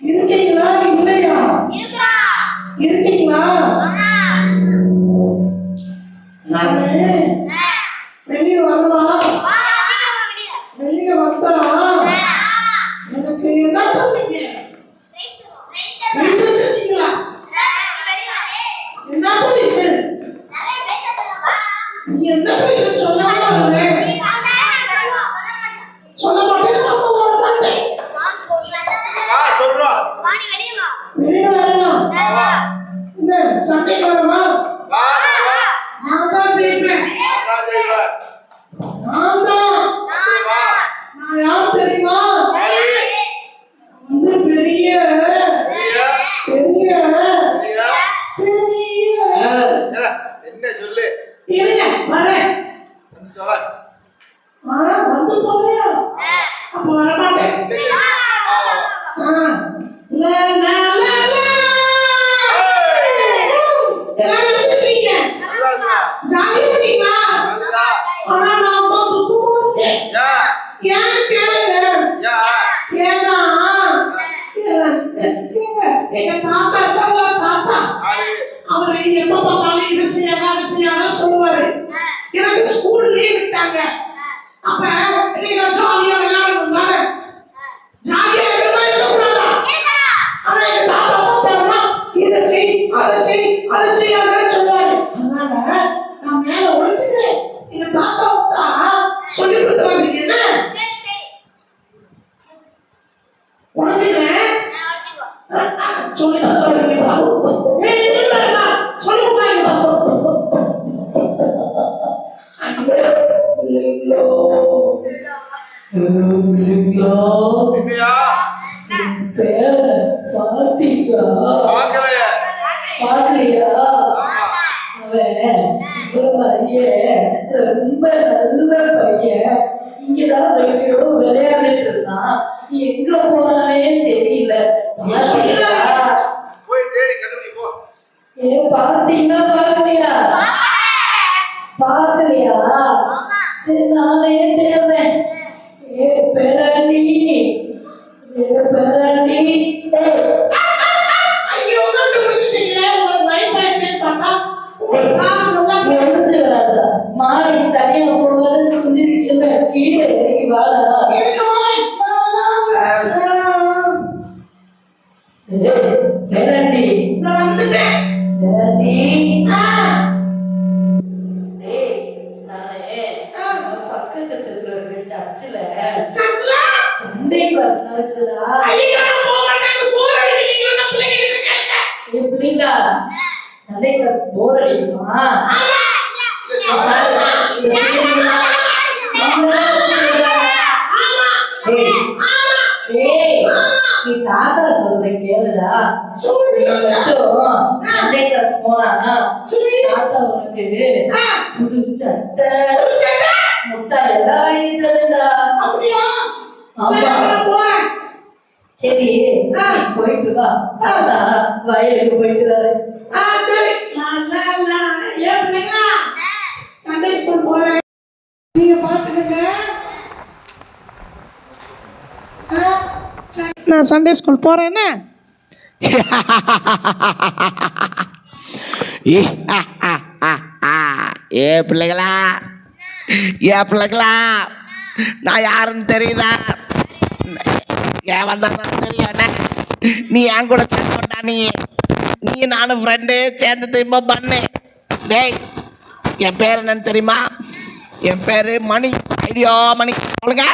இருக்கீங்களா இல்லையா இருக்கீங்களா நானு வெளியே வரலாம் வெளியே வந்தா எனக்கு என்ன தருவீங்க பரிசு வச்சிருக்கீங்களா என்ன பரிசு நீ என்ன பரிசு சொன்னாலும் சொல்ல மாட்டேன் சொல்ல வர மாட்டேன் ஆ சொல்றோம் வெளியே வரலாம் இந்த சண்டைக்கு வரவா வா வா நான் தான் ஜெயிப்பேன் அதான் செய்வ நான் தான் வா நான் யார் தெரியுமா யாரு வந்து பெரிய நீயா பெரிய நீயா பெரிய ஏல, என்ன சொல்லு? இருங்க வரேன். வந்து சொல்ல ஆ வந்து போலையா அப்ப வரமாட்டேன். சரி. வா வா வா. ஆ. லா லா லா லா. ஏய். எல்லாரும் எடுத்துட்டீங்க நல்லா இருக்கா ஜாலியா இருக்கீங்களா? நல்லா. ஆனா நான் தான் துக்கமா இருக்கேன் யா. ஏன்னு கேளுங்க? ஏன்னா எங்க பேர பாத்தீங்களா? பார்க்கலையே. அவன் ஒரு பையன் ரொம்ப நல்ல பையன். இங்கதான் எங்கேயோ விளையாடிட்டு இருந்தான் எங்க போனானே தெரியல. ஏன் பாத்தீங்களா? பாக்கலையா? பாக்கலையா? சரி நானே தேடுறேன். ஏ பேராண்டி நீங்க வேணா பிள்ளைங்ககிட்ட கேளுங்க. என் பிள்ளைங்க சண்டே கிளாஸ் போர் அடிக்குமா? நீ தாத்தா சொல்றத கேளுடா. சண்டே கிளாஸ் போனா. தாத்தா உனக்கு புது சட்டை. முட்டாய் எல்லாம் வாங்கி அப்படியா? சரி, ஆமா. நான் போறேன். சரி ஆ. நீ போயிட்டு வா வயலுக்கு ஆ, சரி. லா. ஏன் பிள்ளைங்களா? சண்டே ஸ்கூல் போறேன் நீங்க பாத்துக்கங்க. நான் சண்டே ஸ்கூல் போறேன்னு ஏ பிள்ளைகளா ஏ பிள்ளைங்களா நான் யாருன்னு தெரியல ஏன் வந்தாலும் தெரியும் நீ என் கூட சேர்ந்தா நீ? நீ நானும் ஃப்ரெண்டு சேர்ந்து திரும்ப பண்ணு. டேய் என் பேர் என்னன்னு தெரியுமா? என் பேர் மணி ஐடியா மணி. சொல்லுங்க.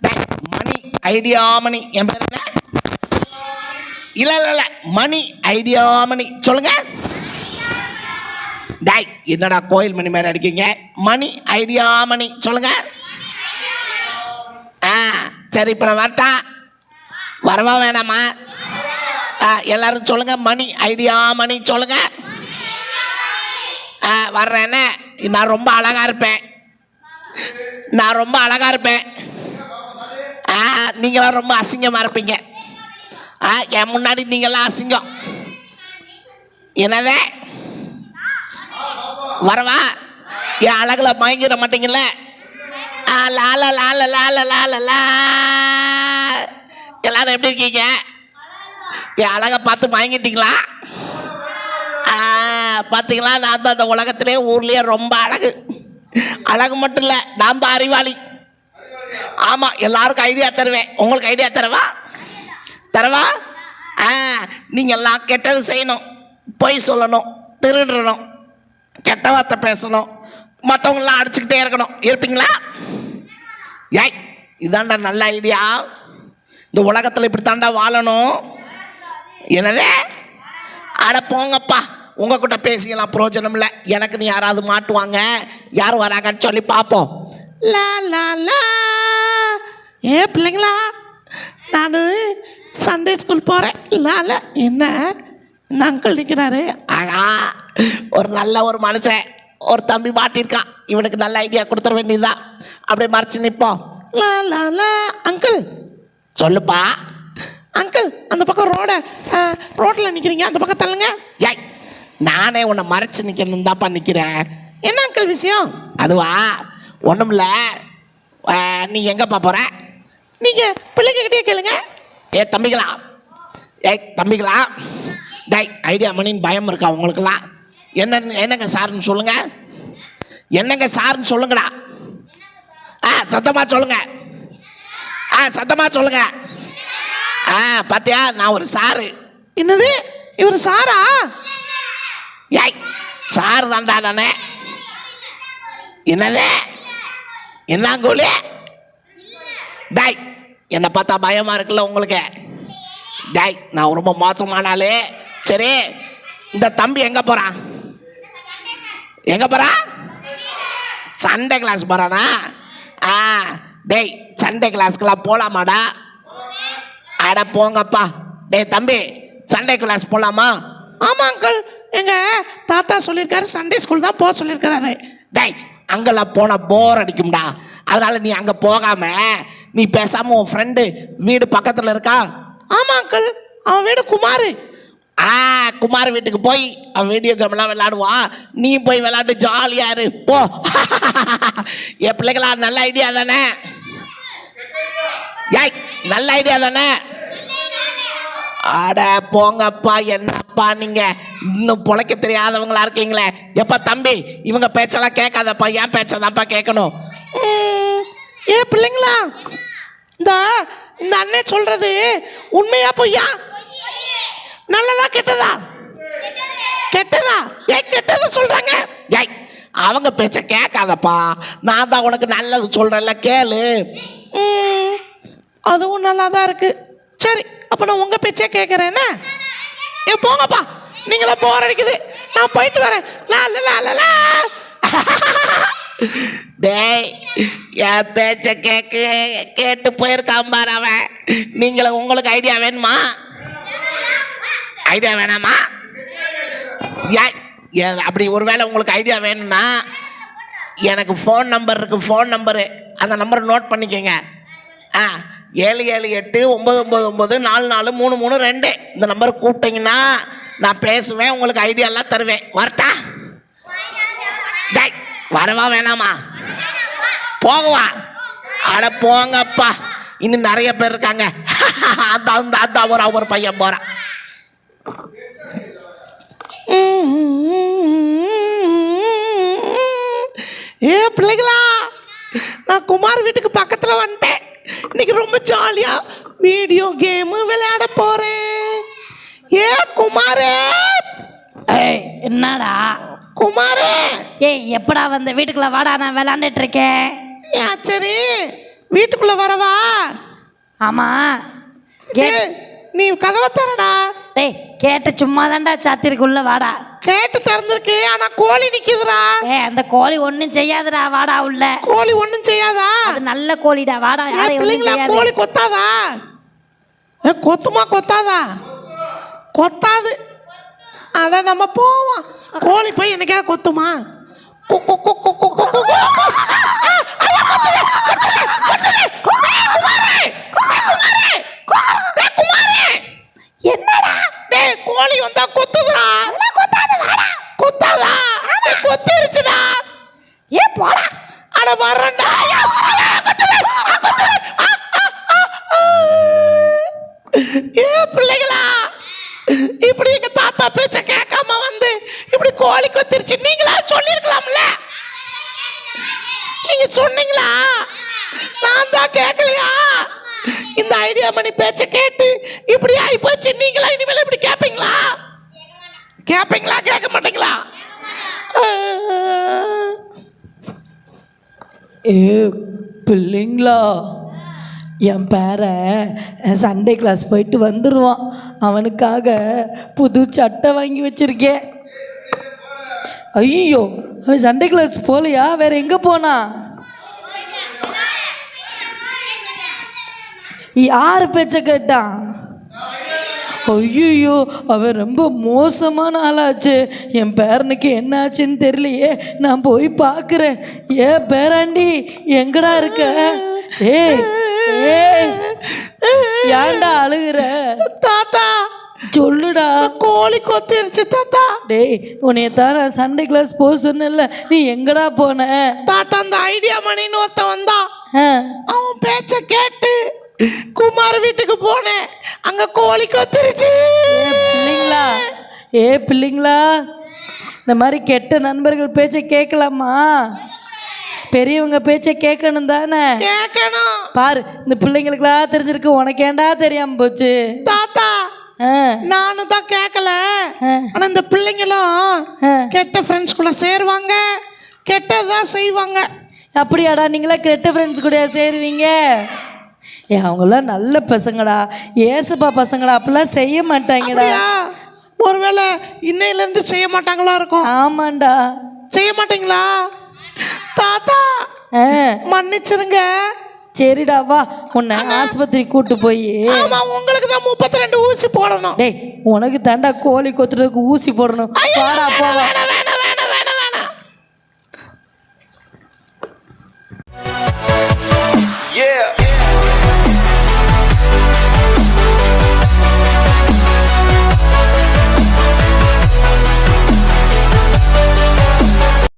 டேய் மணி ஐடியா மணி. என் பேர் என்ன? இல்லை இல்லை இல்லை மணி ஐடியா மணி. சொல்லுங்கள் டாய் என்னடா கோயில் மணி மாதிரி அடிக்கீங்க மணி ஐடியா மணி. சொல்லுங்க. ஆ சரி இப்போ நான் வரட்டா? வரவா வேணாமா? ஆ எல்லாரும் சொல்லுங்க. மணி ஐடியா மணி சொல்லுங்க. ஆ வர்றேன்னு நான் ரொம்ப அழகா இருப்பேன். நான் ரொம்ப அழகா இருப்பேன். ஆ நீங்களாம் ரொம்ப அசிங்கமா இருப்பீங்க. ஆ என் முன்னாடி நீங்களாம் அசிங்கம். என்னதே? வரவா? என் அழகுல மயங்கிட மாட்டீங்கல்ல? லால லால லால லால லா எல்லாரும் எப்படி இருக்கீங்க? என் அழகை பார்த்து மயங்கிட்டீங்களா? பார்த்தீங்களா? நான் தான் அந்த உலகத்திலே ஊர்லேயே ரொம்ப அழகு. அழகு மட்டும் இல்லை நான் தான் அறிவாளி. ஆமாம் எல்லாருக்கும் ஐடியா தருவேன். உங்களுக்கு ஐடியா தரவா? தரவா? ஆ நீங்கள் எல்லாம் கெட்டது செய்யணும். பொய் சொல்லணும். திருடணும். கெட்ட வார்த்தை பேசணும். மற்றவங்களாம் அடிச்சுக்கிட்டே இருக்கணும். இருப்பீங்களா? ஏய் இதாண்டா நல்ல ஐடியா இந்த உலகத்தில் இப்படி தாண்டா வாழணும். என்னதே? அட போங்கப்பா. உங்ககிட்ட பேசிக்கலாம் பிரயோஜனம் இல்லை எனக்கு நீ யாராவது மாட்டுவாங்க? யார் வராங்கன்னு சொல்லி பார்ப்போம். லா லா லா. ஏ பிள்ளைங்களா நான் சண்டே ஸ்கூல் போகிறேன் இல்லை என்ன? இந்த அங்கிள் நிற்கிறாரு ஆகா ஒரு நல்ல ஒரு மனுஷன் ஒரு தம்பி மாட்டியிருக்கான். இவனுக்கு நல்ல ஐடியா கொடுத்துட வேண்டியதுதான் அப்படியே மறைச்சு நிற்போம் அங்கிள் சொல்லுப்பா. அங்கிள் அந்த பக்கம் ரோட ரோட்டில் நிற்கிறீங்க அந்த பக்கம் தள்ளுங்க. ஏய் நானே உன்னை மறைச்சு நிற்கணும் தான்ப்பா நிற்கிறேன் என்ன அங்கிள் விஷயம்? அதுவா? ஒன்றும்ல நீ எங்கப்பா போகிற நீங்கள் பிள்ளைங்ககிட்டே கேளுங்க. ஏ தம்பிகளா? ஏய் தம்பிகளா? டேய் ஐடியா மணின்னு பயம் இருக்கா உங்களுக்குலாம் என்ன என்னங்க சார்னு சொல்லுங்க? என்னங்க சார்னு சொல்லுங்கடா. ஆ சத்தமாக சொல்லுங்க. ஆ சத்தமாக சொல்லுங்க. ஆ பாத்தியா நான் ஒரு சாரு. என்னது? இவர் சாரா? ஏய் சாரு தான்டா நானே. என்னது? என்னங்கோலி? டேய் என்னை பார்த்தா பயமா இருக்குல்ல உங்களுக்கு? டேய் நான் ரொம்ப மோசமான ஆளு. சரி இந்த தம்பி எங்க போறான்? எங்க போறான் சண்டே கிளாஸ் போறானா? ஆ டேய் சண்டே கிளாஸ்க்கெல்லாம் போலாமாடா? அட போங்கப்பா. டேய் தம்பி சண்டே கிளாஸ் போலாமா? ஆமா அங்கிள் எங்க தாத்தா சொல்லியிருக்காரு சண்டே ஸ்கூல் தான் போக சொல்லியிருக்காரு டேய் அங்கெல்லாம் போனா போர் அடிக்கும்டா. அதனால நீ அங்க போகாம நீ பேசாம உன் ஃப்ரெண்டு வீடு பக்கத்துல இருக்கா? ஆமா அங்கிள் அவன் வீடு குமார். ஆ குமார் வீட்டுக்கு போய் அவன் வீடியோ கேம்லாம் விளாடுவான் நீ போய் விளாண்டு ஜாலியா இரு. போ. என் பிள்ளைகளா நல்ல ஐடியா தானே? ஏய் நல்ல ஐடியா தானே? அட போங்கப்பா என்னப்பா நீங்க? இன்னும் பொழைக்க தெரியாதவங்களா இருக்கீங்களே. எப்பா தம்பி இவங்க பேச்செல்லாம் கேட்காதப்பா. ஏன் பேச்சை தான்ப்பா கேட்கணும். ஏ பிள்ளைங்களா? இந்த இந்த அண்ணன் சொல்றது உண்மையா பொய்யா? நல்லதா கெட்டதா? கெட்டதா? ஏன் கெட்டது சொல்றாங்க? ஏய் அவங்க பேச்ச கேட்காதப்பா. நான் தான் உனக்கு நல்லது சொல்றேன்ல கேளு. அதுவும் நல்லா தான் இருக்கு. சரி அப்போ நான் உங்க பேச்சே கேட்குறேன்னு ஏ போங்கப்பா. நீங்களே போர் அடிக்குது. நான் போயிட்டு வரேன். லா லா லா டேய் என் பேச்ச கேக்கு கேட்டு போயிருக்கான் பாரு அவன். நீங்களும் உங்களுக்கு ஐடியா வேணுமா? ஐடியா வேணாமா? ஏய், ஏ- அப்படி ஒருவேளை உங்களுக்கு ஐடியா வேணும்னா எனக்கு ஃபோன் நம்பர் இருக்குது ஃபோன் நம்பரு அந்த நம்பரை நோட் பண்ணிக்கோங்க. ஆ ஏழு ஏழு எட்டு ஒம்பது ஒம்பது ஒம்பது நாலு நாலு மூணு மூணு ரெண்டு. இந்த நம்பரை கூப்பிட்டீங்கன்னா நான் பேசுவேன் உங்களுக்கு ஐடியாலாம் தருவேன். வரட்டா? டை வரவா வேணாமா? போகவா? அட போங்கப்பா. இன்னும் நிறைய பேர் இருக்காங்க. அந்த அந்த அந்த ஒரு ஒரு பையன் போகிறான் பிள்ளைகளா நான் குமார் வீட்டுக்கு பக்கத்தில் வந்துட்டேன். இன்னைக்கு ரொம்ப ஜாலியாக வீடியோ கேமு விளையாட போகிறேன் ஏ குமாரே! ஏய் என்னடா? குமாரே! ஏய் எப்படா வந்த வீட்டுக்குள்ள வாடா நான் விளாண்டுட்டு இருக்கேன். ஏன் சரி வீட்டுக்குள்ளே வரவா ஆமா. ஏ, கேட் நீ கதவை தரடா டேய் கேட்ட சும்மா தான்டா சாத்திருக்குள்ள வாடா. கேட்டு திறந்திருக்கு ஆனா கோழி நிக்குதுடா. ஏய் அந்த கோழி ஒன்றும் செய்யாதுடா வாடா உள்ள. கோழி ஒண்ணும் செய்யாதா? அது நல்ல கோழிடா வாடா யாரையும் ஒன்றும் பிள்ளைங்களா செய்யாது. கோழி கொத்தாதா? ஏ, கொத்துமா கொத்தாதா? கொத்தாது. அட நம்ம போவோம். கோழி போய் என்னைக்கா கொத்துமா? கு, கு, கு, கு. ஆ, ஐயா, கொத்துது, கொத்துது, கொத்துது. குமாரே, குமாரே, குமாரே, டேய், குமாரே. என்னடா டேய் கோழி வந்தா கொத்துதுடா கொத்தாது வாடா கொத்தாதா டேய், கொத்திருச்சு வரேன்டா ஐயா, வரேன். குத்துது, ஆ, குத்துது. ஆ, ஆ, ஆ, ஆ. ஏ பிள்ளைகளா இப்படி எங்க தாத்தா பேச்ச கேட்காம வந்து இப்படி கோழி கொத்திருச்சு. நீங்களா சொல்லிருக்கலாம்ல? நீங்க சொன்னீங்களா? நான் தான் கேட்கலையா? இந்த ஐடியா மணி பேச்ச கேட்டு இப்படி ஆகி போச்சு. நீங்களா இனிமேல் இப்படி கேட்பீங்களா கேட்பீங்களா கேட்க மாட்டீங்களா? ஏ பிள்ளைங்களா என் பேரன் சண்டே கிளாஸ் போயிட்டு வந்துடுவான் அவனுக்காக புது சட்டை வாங்கி வச்சிருக்கேன். ஐயோ அவன் சண்டே கிளாஸ் போகலையா வேற எங்கே போனா? யார் பேச்ச கேட்டான்? ஐயோ அவன் ரொம்ப மோசமான ஆளாச்சு. என் பேரனுக்கு என்ன ஆச்சுன்னு தெரியலையே. நான் போய் பார்க்குறேன். ஏ பேராண்டி எங்கடா இருக்க? ஏ ஏன்டா அழுகுற? தாத்தா. சொல்லுடா. கோழி கொத்திருச்சு தாத்தா. டேய் உன்னைய தான் நான் சண்டே கிளாஸ் போக சொன்னேன்ல. நீ எங்கடா போன? தாத்தா அந்த ஐடியா மணின்னு ஒருத்தன் வந்தான் அவன் பேச்ச கேட்டு குமார் வீட்டுக்கு போனேன். அங்க கோழி கொத்திருச்சு. பிள்ளைங்களா. ஏ பிள்ளைங்களா. இந்த மாதிரி கெட்ட நண்பர்கள் பேச்சை கேட்கலாமா பெரியவங்க பேச்சை கேட்கணும் தானே? கேட்கணும் பாரு இந்த பிள்ளைங்களுக்குலாம் தெரிஞ்சிருக்கு உனக்கு ஏன்டா தெரியாம போச்சு? தாத்தா நானும் தான் கேட்கல ஆனா இந்த பிள்ளைங்களும். கெட்ட ஃப்ரெண்ட்ஸ் கூட சேருவாங்க. கெட்டதான் செய்வாங்க. அப்படியாடா நீங்களா கெட்ட ஃப்ரெண்ட்ஸ் கூட சேருவீங்க? ஏ அவங்களாம் நல்ல பசங்கடா. ஏசப்பா பசங்கடா அப்படிலாம் செய்ய மாட்டாங்கடா. ஒருவேளை இன்னையில இருந்து செய்ய மாட்டாங்களா இருக்கும்? ஆமாண்டா. செய்ய மாட்டீங்களா? தாத்தா மன்னிச்சிருங்க. சரிடா வா. உன்னை ஆஸ்பத்திரி கூட்டு போய். உங்களுக்கு தான் முப்பத்தி ரெண்டு ஊசி போடணும். டேய் உனக்கு தாண்டா கோழி கொத்துறதுக்கு ஊசி போடணும். வாடா போவா Yeah.